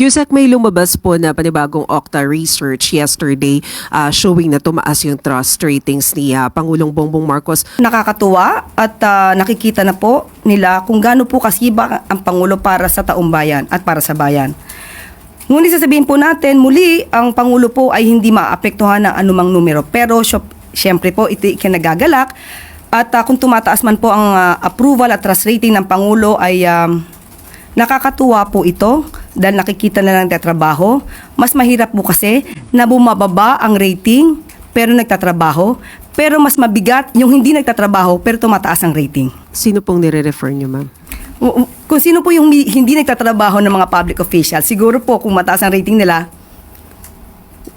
Yusek, may lumabas po na panibagong Okta research yesterday ah, showing na tumaas yung trust ratings ni ah, Pangulong Bongbong Marcos. Nakakatuwa at ah, nakikita na po nila kung gaano po kasiba ang Pangulo para sa taong bayan at para sa bayan. Ngunit sasabihin po natin, muli, ang Pangulo po ay hindi maapektuhan ng anumang numero. Pero syempre po, ito ikinagagalak. At ah, kung tumataas man po ang ah, approval at trust rating ng Pangulo ay um, nakakatuwa po ito dahil nakikita na lang tatrabaho. Mas mahirap po kasi na bumababa ang rating pero nagtatrabaho. Pero mas mabigat yung hindi nagtatrabaho pero tumataas ang rating. Sino pong nire-refer niyo, ma'am? Kung sino po yung hindi nagtatrabaho ng mga public officials, siguro po kung mataas ang rating nila,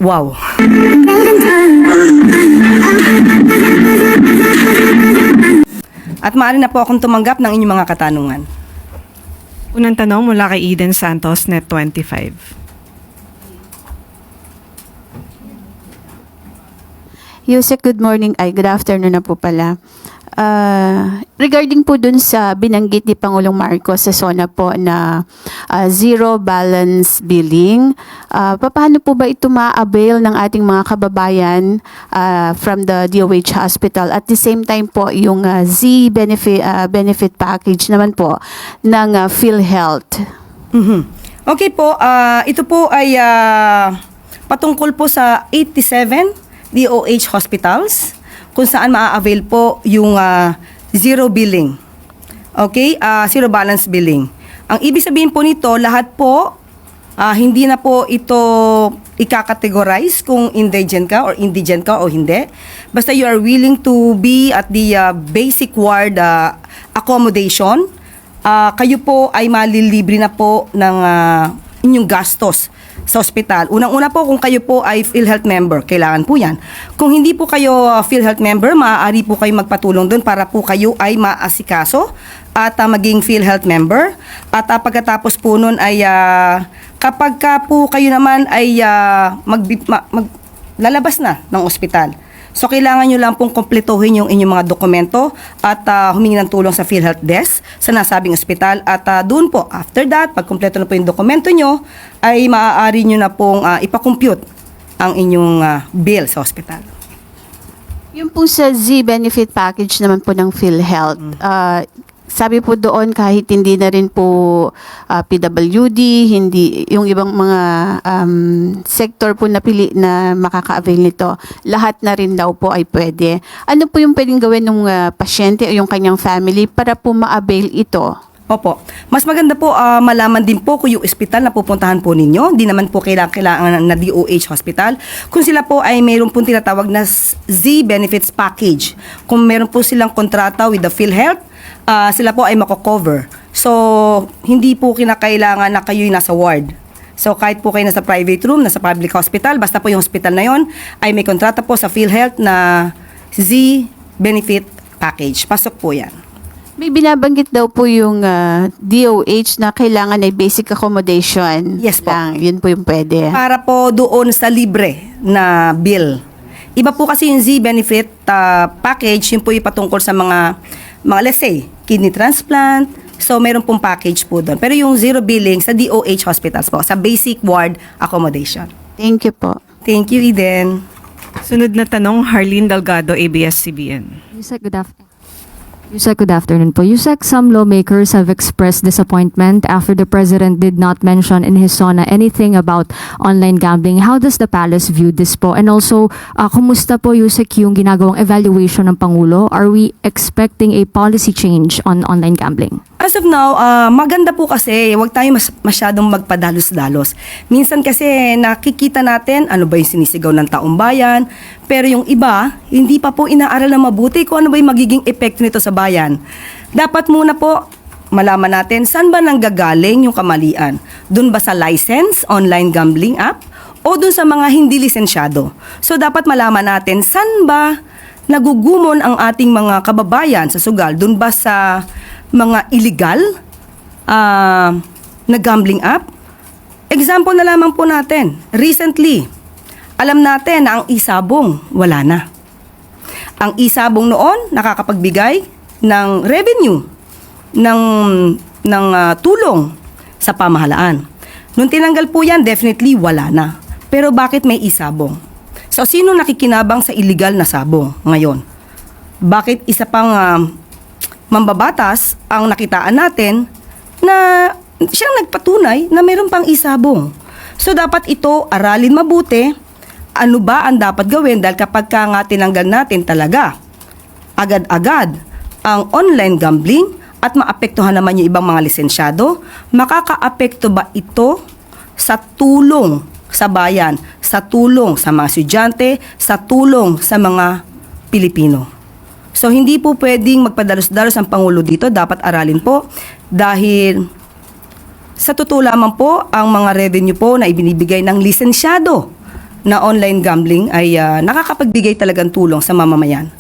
wow. At maaari na po akong tumanggap ng inyong mga katanungan. Unang tanong mula kay Eden Santos, Net 25. Yusek, good morning. Ay, good afternoon na po pala. Ah, regarding po dun sa binanggit ni Pangulong Marcos sa SONA po na ah, zero balance billing, ah, paano po ba ito ma-avail ng ating mga kababayan ah, from the DOH hospital? At the same time po, yung ah, Z benefit, ah, benefit package naman po ng ah, PhilHealth. Mhm. Okay po, ah, ito po ay ah, patungkol po sa 87 DOH hospitals kung saan maa-avail po yung ah, zero billing. Okay? Ah, zero balance billing. Ang ibig sabihin po nito, lahat po ah, hindi na po ito ikakategorize kung indigent ka or indigent ka o hindi. Basta you are willing to be at the ah, basic ward ah, accommodation, ah, kayo po ay malilibre na po ng ah, inyong gastos sa ospital. Unang-una po kung kayo po ay PhilHealth member, kailangan po 'yan. Kung hindi po kayo ah, PhilHealth member, maaari po kayo magpatulong doon para po kayo ay maasikaso at ah, maging PhilHealth member. At ah, pagkatapos po noon ay ah, kapag ka po kayo naman ay ah, mag, ma- mag- lalabas na ng ospital. So kailangan nyo lang pong kompletuhin yung inyong mga dokumento at ah, humingi ng tulong sa PhilHealth Desk sa nasabing ospital. At ah, doon po after that pag kumpleto na po yung dokumento nyo ay maaari nyo na pong ah, ipakompute ang inyong ah, bill sa ospital. Yung po sa Z benefit package naman po ng PhilHealth, ah, sabi po doon kahit hindi na rin po ah, PWD, hindi yung ibang mga um, sector po napili na makaka-avail nito, lahat na rin daw po ay pwede. Ano po yung pwedeng gawin ng ah, pasyente o yung kanyang family para po ma-avail ito? Opo. Mas maganda po ah, malaman din po kung yung ospital na pupuntahan po ninyo. Di naman po kailangan, kailangan na DOH hospital. Kung sila po ay mayroon po tinatawag na Z Benefits Package. Kung meron po silang kontrata with the PhilHealth, ah, sila po ay mako-cover. So, hindi po kinakailangan na kayo'y nasa ward. So kahit po kayo nasa private room, nasa public hospital, basta po yung hospital na yon ay may kontrata po sa PhilHealth na Z Benefit Package. Pasok po yan. May binabanggit daw po yung ah, DOH na kailangan ay basic accommodation. Yes po. lang. Yun po yung pwede. para po doon sa libre na bill. Iba po kasi yung Z benefit uh, package, yun po ipatungkol sa mga, mga let's say, kidney transplant. So, meron pong package po doon. Pero yung zero billing sa DOH hospitals po, sa basic ward accommodation. Thank you po. Thank you, Eden. Sunod na tanong, Harleen Delgado, ABS-CBN. Yusek, good afternoon. Yusek, good afternoon po. Yusek, some lawmakers have expressed disappointment after the president did not mention in his SONA anything about online gambling. How does the palace view this po? And also, uh, kumusta po Yusek yung ginagawang evaluation ng Pangulo? Are we expecting a policy change on online gambling? As of now, ah, maganda po kasi wag tayo mas, masyadong magpadalos-dalos. Minsan kasi nakikita natin ano ba yung sinisigaw ng taong bayan, pero yung iba, hindi pa po inaaral na mabuti kung ano ba yung magiging epekto nito sa bayan. Dapat muna po malaman natin saan ba nanggagaling yung kamalian. Doon ba sa license, online gambling app, o doon sa mga hindi lisensyado. So dapat malaman natin saan ba nagugumon ang ating mga kababayan sa sugal. Doon ba sa mga illegal ah, na gambling app? Example na lamang po natin. Recently, alam natin na ang isabong wala na. Ang isabong noon nakakapagbigay ng revenue ng ng ah, tulong sa pamahalaan. Nung tinanggal po yan, definitely wala na. Pero bakit may isabong? So, sino nakikinabang sa illegal na sabong ngayon? Bakit isa pang ah, mambabatas ang nakitaan natin na siyang nagpatunay na mayroon pang isabong? So, dapat ito aralin mabuti. Ano ba ang dapat gawin? Dahil kapag ka nga tinanggal natin talaga, agad-agad ang online gambling at maapektuhan naman yung ibang mga lisensyado, makakaapekto ba ito sa tulong sa bayan, sa tulong sa mga estudyante, sa tulong sa mga Pilipino? So hindi po pwedeng magpadalos-dalos ang Pangulo dito, dapat aralin po dahil sa totoo lamang po, ang mga revenue po na ibinibigay ng lisensyado na online gambling ay ah, nakakapagbigay talagang tulong sa mamamayan.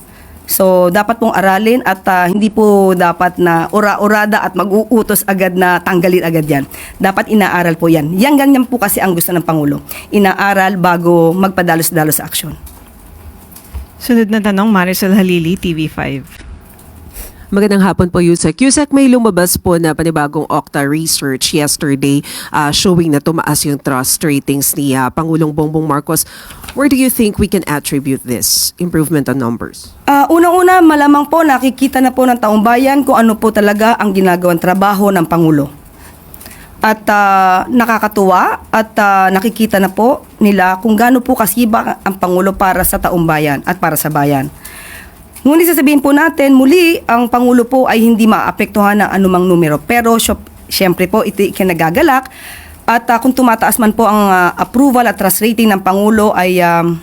So, dapat pong aralin at ah, hindi po dapat na ura-urada at mag-uutos agad na tanggalin agad yan. Dapat inaaral po yan. Yan ganyan po kasi ang gusto ng Pangulo. Inaaral bago magpadalos-dalos sa aksyon. Sunod na tanong, Marisol Halili, TV5. Magandang hapon po, Yusek. Yusek, may lumabas po na panibagong Okta research yesterday uh, showing na tumaas yung trust ratings ni uh, Pangulong Bongbong Marcos. Where do you think we can attribute this improvement on numbers? Ah, unang-una, malamang po nakikita na po ng taong bayan kung ano po talaga ang ginagawang trabaho ng Pangulo. At ah, nakakatuwa at ah, nakikita na po nila kung gaano po kasiba ang Pangulo para sa taong bayan at para sa bayan. Ngunit sasabihin po natin, muli, ang Pangulo po ay hindi maapektuhan ng anumang numero. Pero syempre po, ito ikinagagalak. At ah, kung tumataas man po ang ah, approval at trust rating ng Pangulo ay um,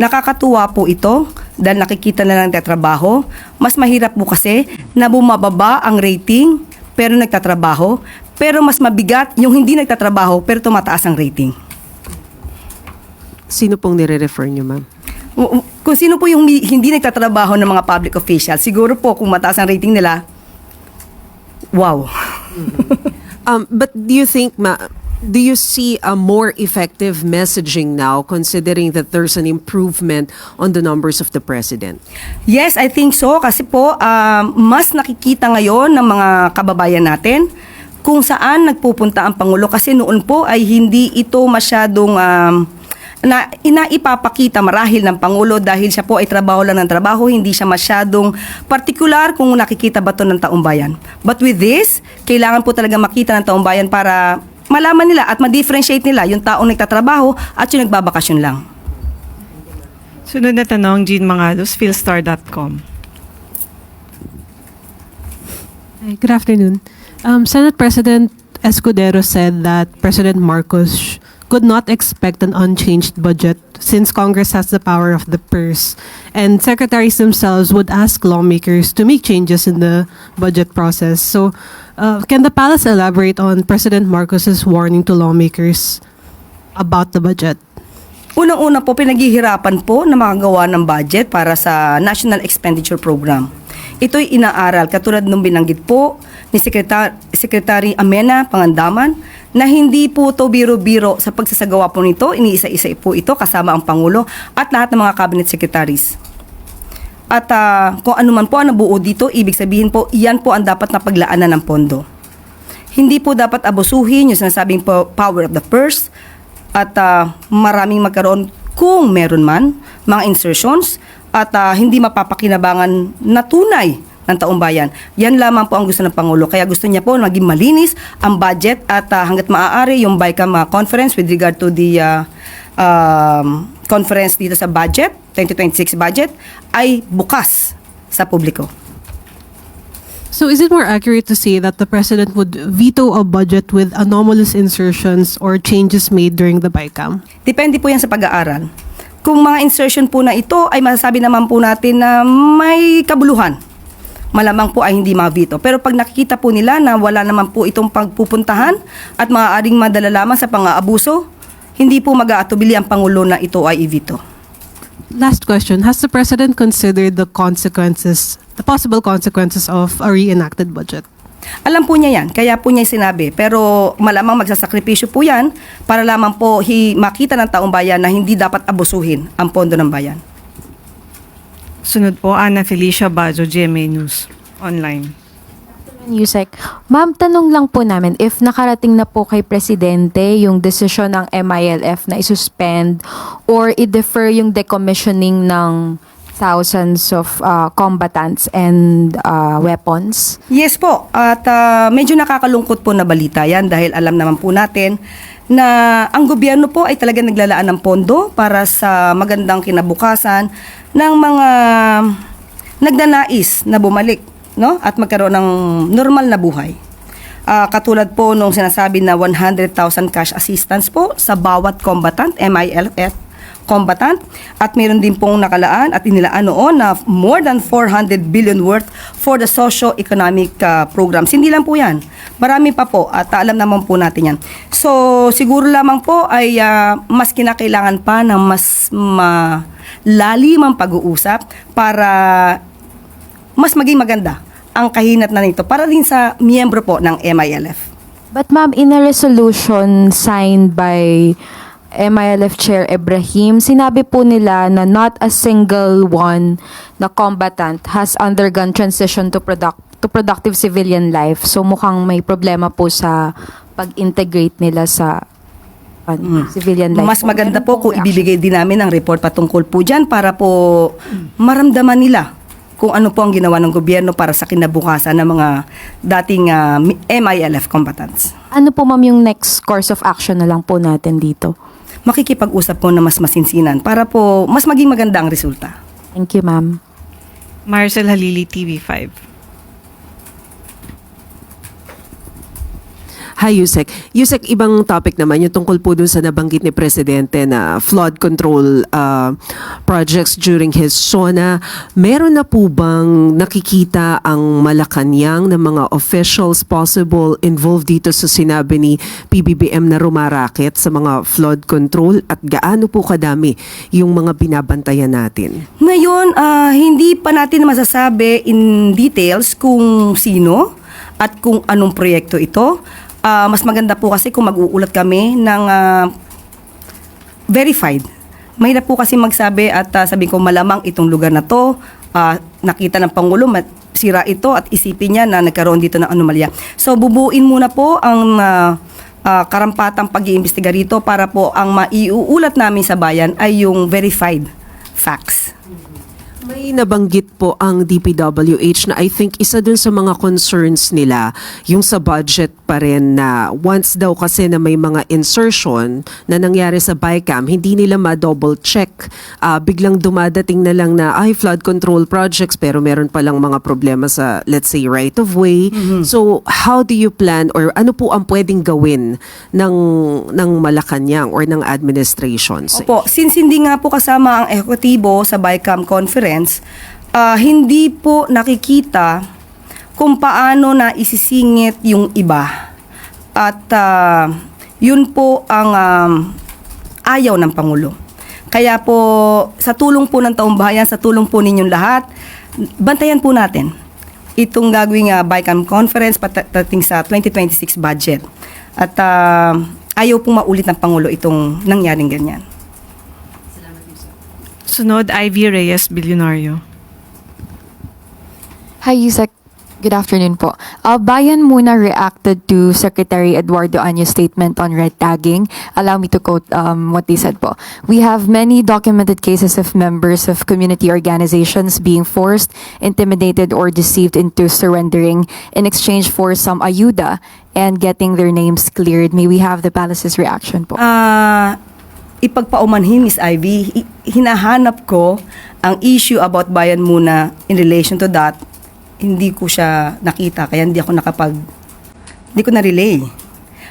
Nakakatuwa po ito dahil nakikita na lang trabaho. Mas mahirap po kasi na bumababa ang rating pero nagtatrabaho. Pero mas mabigat yung hindi nagtatrabaho pero tumataas ang rating. Sino pong nire-refer niyo, ma'am? Kung sino po yung hindi nagtatrabaho ng mga public official, siguro po kung mataas ang rating nila, wow. Um, but do you think, ma, do you see a more effective messaging now considering that there's an improvement on the numbers of the president? Yes, I think so. Kasi po, um, mas nakikita ngayon ng mga kababayan natin kung saan nagpupunta ang Pangulo. Kasi noon po ay hindi ito masyadong um, na inaipapakita marahil ng Pangulo dahil siya po ay trabaho lang ng trabaho, hindi siya masyadong particular kung nakikita ba to ng taong bayan. But with this, kailangan po talaga makita ng taong bayan para malaman nila at ma-differentiate nila yung taong nagtatrabaho at yung nagbabakasyon lang. Sunod na tanong, Jean Mangalos, philstar.com. Hi, Good afternoon. Um, Senate President Escudero said that President Marcos sh- could not expect an unchanged budget since Congress has the power of the purse. And secretaries themselves would ask lawmakers to make changes in the budget process. So, uh, can the palace elaborate on President Marcos's warning to lawmakers about the budget? Unang-una po, pinaghihirapan po na makagawa ng budget para sa National Expenditure Program. Ito'y inaaral katulad nung binanggit po ni Secretary, Secretary Amena Pangandaman na hindi po to biro-biro sa pagsasagawa po nito, iniisa-isa po ito kasama ang Pangulo at lahat ng mga cabinet secretaries. At ah, kung ano man po ang nabuo dito, ibig sabihin po, iyan po ang dapat na paglaanan ng pondo. Hindi po dapat abusuhin yung sinasabing po, power of the purse at ah, maraming magkaroon kung meron man mga insertions at ah, hindi mapapakinabangan na tunay ng taong bayan. Yan lamang po ang gusto ng Pangulo. Kaya gusto niya po maging malinis ang budget at ah, hanggat maaari yung BICAM ah, conference with regard to the ah, um, conference dito sa budget, 2026 budget, ay bukas sa publiko. So, is it more accurate to say that the president would veto a budget with anomalous insertions or changes made during the BICAM? Depende po yan sa pag-aaral. Kung mga insertion po na ito ay masasabi naman po natin na may kabuluhan, malamang po ay hindi ma-veto. Pero pag nakikita po nila na wala naman po itong pagpupuntahan at maaaring madala lamang sa pang-aabuso, hindi po mag-aatubili ang Pangulo na ito ay i-veto. Last question. Has the president considered the consequences, the possible consequences of a reenacted budget? Alam po niya yan, kaya po niya sinabi. Pero malamang magsasakripisyo po yan para lamang po hi, makita ng taong bayan na hindi dapat abusuhin ang pondo ng bayan. Sunod po, Ana Felicia Bajo, GMA News, online. Yusek, ma'am, tanong lang po namin, if nakarating na po kay Presidente yung desisyon ng MILF na isuspend or i-defer yung decommissioning ng thousands of uh, combatants and uh, weapons, Yes po, at ah, medyo nakakalungkot po na balita yan dahil alam naman po natin na ang gobyerno po ay talaga naglalaan ng pondo para sa magandang kinabukasan ng mga nagnanais na bumalik no? at magkaroon ng normal na buhay. Ah, katulad po nung sinasabi na 100,000 cash assistance po sa bawat combatant, MILF combatant at meron din pong nakalaan at inilaan noon na more than 400 billion worth for the socio-economic ah, programs. Hindi lang po yan. Marami pa po at alam naman po natin yan. So siguro lamang po ay ah, mas kinakailangan pa ng mas malalim ang pag-uusap para mas maging maganda ang kahinat na nito para din sa miyembro po ng MILF. But ma'am, in a resolution signed by MILF Chair Ibrahim, sinabi po nila na not a single one na combatant has undergone transition to product to productive civilian life. So mukhang may problema po sa pag-integrate nila sa ano, civilian life. Mas maganda Meron po kung reaction. ibibigay din namin ang report patungkol po dyan para po maramdaman nila kung ano po ang ginawa ng gobyerno para sa kinabukasan ng mga dating ah, MILF combatants. Ano po ma'am yung next course of action na lang po natin dito? Makikipag-usap po na mas masinsinan para po mas maging maganda ang resulta. Thank you ma'am. Marcel Halili, TV5. Hi, Yusek. Yusek, ibang topic naman, yung tungkol po dun sa nabanggit ni Presidente na flood control uh, projects during his SONA. Meron na po bang nakikita ang Malacanang ng mga officials possible involved dito sa sinabi ni PBBM na rumarakit sa mga flood control at gaano po kadami yung mga binabantayan natin? Ngayon, ah, hindi pa natin masasabi in details kung sino at kung anong proyekto ito. Ah, mas maganda po kasi kung mag-uulat kami ng ah, verified. Mahirap po kasi magsabi at uh, sabi ko malamang itong lugar na to, ah, nakita ng Pangulo, sira ito at isipin niya na nagkaroon dito ng anomalya. So bubuin muna po ang ah, ah, karampatang pag-iimbestiga rito para po ang maiuulat namin sa bayan ay yung verified facts. May nabanggit po ang DPWH na I think isa dun sa mga concerns nila yung sa budget pa rin na once daw kasi na may mga insertion na nangyari sa BICAM, hindi nila ma-double check. Ah, biglang dumadating na lang na ay flood control projects pero meron palang mga problema sa let's say right of way. So how do you plan or ano po ang pwedeng gawin ng ng Malacanang or ng administration? Opo, since hindi nga po kasama ang ekotibo sa BICAM conference, ah, hindi po nakikita kung paano na isisingit yung iba. At ah, yun po ang um, ayaw ng Pangulo. Kaya po, sa tulong po ng taong bayan, sa tulong po ninyong lahat, bantayan po natin itong gagawing uh, BICAM conference patating sa 2026 budget. At ah, ayaw pong maulit ng Pangulo itong nangyaring ganyan. Sunod, Ivy Reyes, Bilyonaryo. Hi, Yusek. Good afternoon po. Uh, Bayan muna reacted to Secretary Eduardo Anya's statement on red tagging. Allow me to quote um, what they said po. We have many documented cases of members of community organizations being forced, intimidated, or deceived into surrendering in exchange for some ayuda and getting their names cleared. May we have the palace's reaction po? Ah, ipagpaumanhin, Miss Ivy, hi- hinahanap ko ang issue about bayan muna in relation to that. Hindi ko siya nakita, kaya hindi ako nakapag, hindi ko na-relay.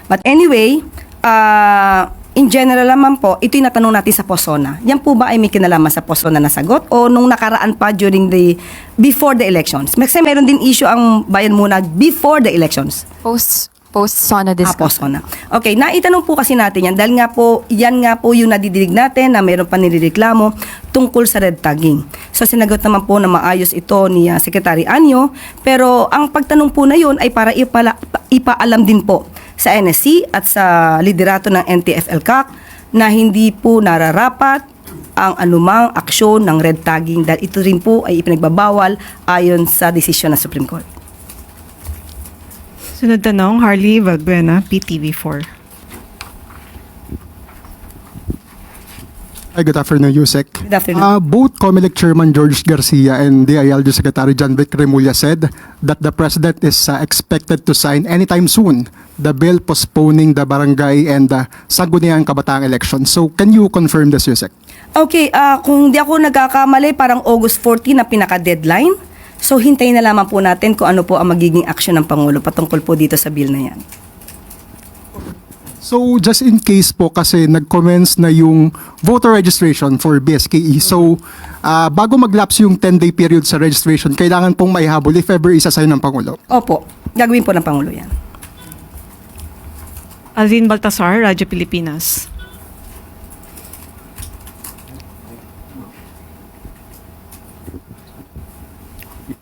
But anyway, ah, in general naman po, ito yung natanong natin sa Posona. Yan po ba ay may kinalaman sa Posona na sagot o nung nakaraan pa during the, before the elections? Kasi meron din issue ang bayan muna before the elections. Post post SONA Ah, discussion. poso na. Okay, naitanong po kasi natin yan dahil nga po, yan nga po yung nadidinig natin na mayroon pa nireklamo tungkol sa red tagging. So sinagot naman po na maayos ito ni ah, Secretary Anyo, pero ang pagtanong po na yun ay para ipala, ipaalam din po sa NSC at sa liderato ng NTF-ELCAC na hindi po nararapat ang anumang aksyon ng red tagging dahil ito rin po ay ipinagbabawal ayon sa desisyon ng Supreme Court. Sunod tanong, Harley Valbuena, PTV4. Hi, good afternoon, Yusek. Good afternoon. Uh, both COMELEC Chairman George Garcia and DILG Secretary John Vic Remulla said that the President is uh, expected to sign anytime soon the bill postponing the barangay and the Sangguniang Kabataan election. So, can you confirm this, Yusek? Okay, ah kung di ako nagkakamali, parang August 14 na pinaka-deadline. So, hintayin na lamang po natin kung ano po ang magiging action ng Pangulo patungkol po dito sa bill na yan. So, just in case po kasi nag-commence na yung voter registration for BSKE. So, uh, bago mag-lapse yung 10-day period sa registration, kailangan pong maihabol if ever isa-sign ng Pangulo. Opo, gagawin po ng Pangulo yan. Alvin Baltasar, Radyo Pilipinas.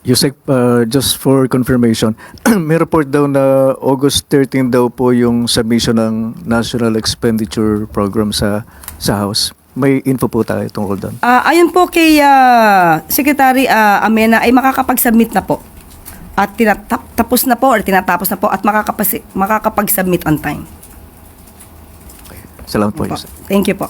Yusek, uh, just for confirmation, may report daw na August 13 daw po yung submission ng National Expenditure Program sa sa House. May info po tayo tungkol doon. Ah, ayon po kay ah, Secretary ah, Amena ay makakapag-submit na po. At tinatap, tapos na po or tinatapos na po at makakapag, makakapag-submit on time. Salamat po. Yusek. Thank you po.